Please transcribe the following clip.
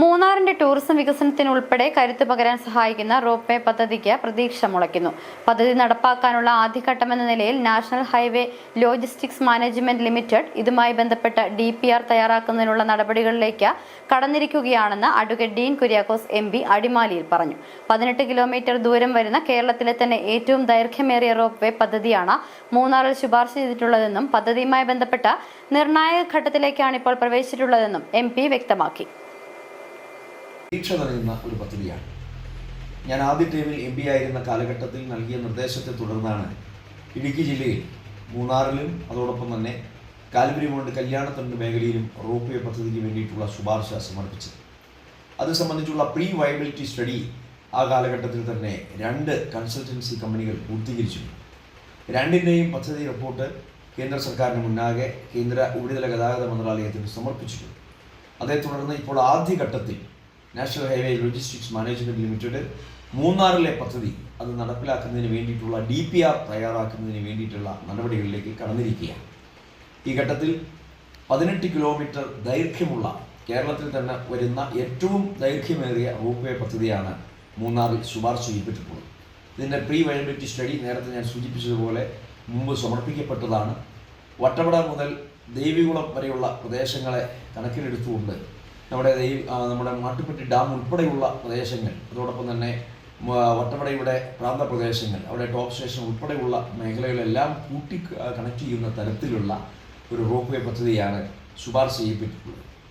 മൂന്നാറിന്റെ tourism വികസനത്തിനുൾപ്പെടെ കരുത്ത് പകരാൻ സഹായിക്കുന്ന റോപ്പ് വേ പദ്ധതിക്ക് പ്രതീക്ഷ മുളയ്ക്കുന്നു. പദ്ധതി നടപ്പാക്കാനുള്ള ആദ്യഘട്ടമെന്ന നിലയിൽ national highway logistics management limited ഇതുമായി ബന്ധപ്പെട്ട ഡി പി ആർ തയ്യാറാക്കുന്നതിനുള്ള നടപടികളിലേക്ക് കടന്നിരിക്കുകയാണെന്ന് advocate Dean Kuriakose M P അടിമാലിയിൽ പറഞ്ഞു. പതിനെട്ട് കിലോമീറ്റർ ദൂരം വരുന്ന കേരളത്തിലെ തന്നെ ഏറ്റവും ദൈർഘ്യമേറിയ റോപ്പ് വേ പദ്ധതിയാണ് മൂന്നാറിൽ ശുപാർശ ചെയ്തിട്ടുള്ളതെന്നും പദ്ധതിയുമായി ബന്ധപ്പെട്ട നിർണായക ഘട്ടത്തിലേക്കാണ് ഇപ്പോൾ പ്രവേശിച്ചിട്ടുള്ളതെന്നും എം വ്യക്തമാക്കി. പ്രതീക്ഷ നൽകുന്ന ഒരു പദ്ധതിയാണ്. ഞാൻ ആദ്യ ടൈമിൽ എം പി ആയിരുന്ന കാലഘട്ടത്തിൽ നൽകിയ നിർദ്ദേശത്തെ തുടർന്നാണ് ഇടുക്കി ജില്ലയിൽ മൂന്നാറിലും അതോടൊപ്പം തന്നെ കാൽവരിമോണ്ട് കല്യാണത്തണ്ട് മേഖലയിലും റോപ്പ് പദ്ധതിക്ക് വേണ്ടിയിട്ടുള്ള ശുപാർശ സമർപ്പിച്ചത്. അത് സംബന്ധിച്ചുള്ള പ്രീ വയബിലിറ്റി സ്റ്റഡി ആ കാലഘട്ടത്തിൽ തന്നെ രണ്ട് കൺസൾട്ടൻസി കമ്പനികൾ പൂർത്തീകരിച്ചിരുന്നു. രണ്ടിന്റെയും പദ്ധതി റിപ്പോർട്ട് കേന്ദ്ര സർക്കാരിന് മുന്നാകെ കേന്ദ്ര ഉപരിതല ഗതാഗത മന്ത്രാലയത്തിന് സമർപ്പിച്ചിട്ടുണ്ട്. അതേ തുടർന്ന് ഇപ്പോൾ ആദ്യഘട്ടത്തിൽ national highway logistics management limited മൂന്നാറിലെ പദ്ധതി അത് നടപ്പിലാക്കുന്നതിന് വേണ്ടിയിട്ടുള്ള ഡി പി ആർ തയ്യാറാക്കുന്നതിന് വേണ്ടിയിട്ടുള്ള നടപടികളിലേക്ക് കടന്നിരിക്കുകയാണ്. ഈ ഘട്ടത്തിൽ പതിനെട്ട് കിലോമീറ്റർ ദൈർഘ്യമുള്ള കേരളത്തിൽ തന്നെ വരുന്ന ഏറ്റവും ദൈർഘ്യമേറിയ റോപ്പ് വേ പദ്ധതിയാണ് മൂന്നാറിൽ ശുപാർശ ചെയ്യപ്പെട്ടിട്ടുള്ളത്. ഇതിന്റെ പ്രീ വയബിലിറ്റി സ്റ്റഡി നേരത്തെ ഞാൻ സൂചിപ്പിച്ചതുപോലെ മുമ്പ് സമർപ്പിക്കപ്പെട്ടതാണ്. വട്ടവട മുതൽ ദേവികുളം വരെയുള്ള പ്രദേശങ്ങളെ കണക്കിലെടുത്തുകൊണ്ട് നമ്മുടെ ഈ നമ്മുടെ മാട്ടുപ്പെട്ടി ഡാം ഉൾപ്പെടെയുള്ള പ്രദേശങ്ങൾ അതോടൊപ്പം തന്നെ വട്ടവടയുടെ പ്രാന്തപ്രദേശങ്ങൾ അവിടെ ടോപ്പ് സ്റ്റേഷൻ ഉൾപ്പെടെയുള്ള മേഖലകളെല്ലാം കൂട്ടി കണക്ട് ചെയ്യുന്ന തരത്തിലുള്ള ഒരു റോപ്പ് വേ പദ്ധതിയാണ് ശുപാർശ ചെയ്യപ്പെട്ടിട്ടുള്ളത്.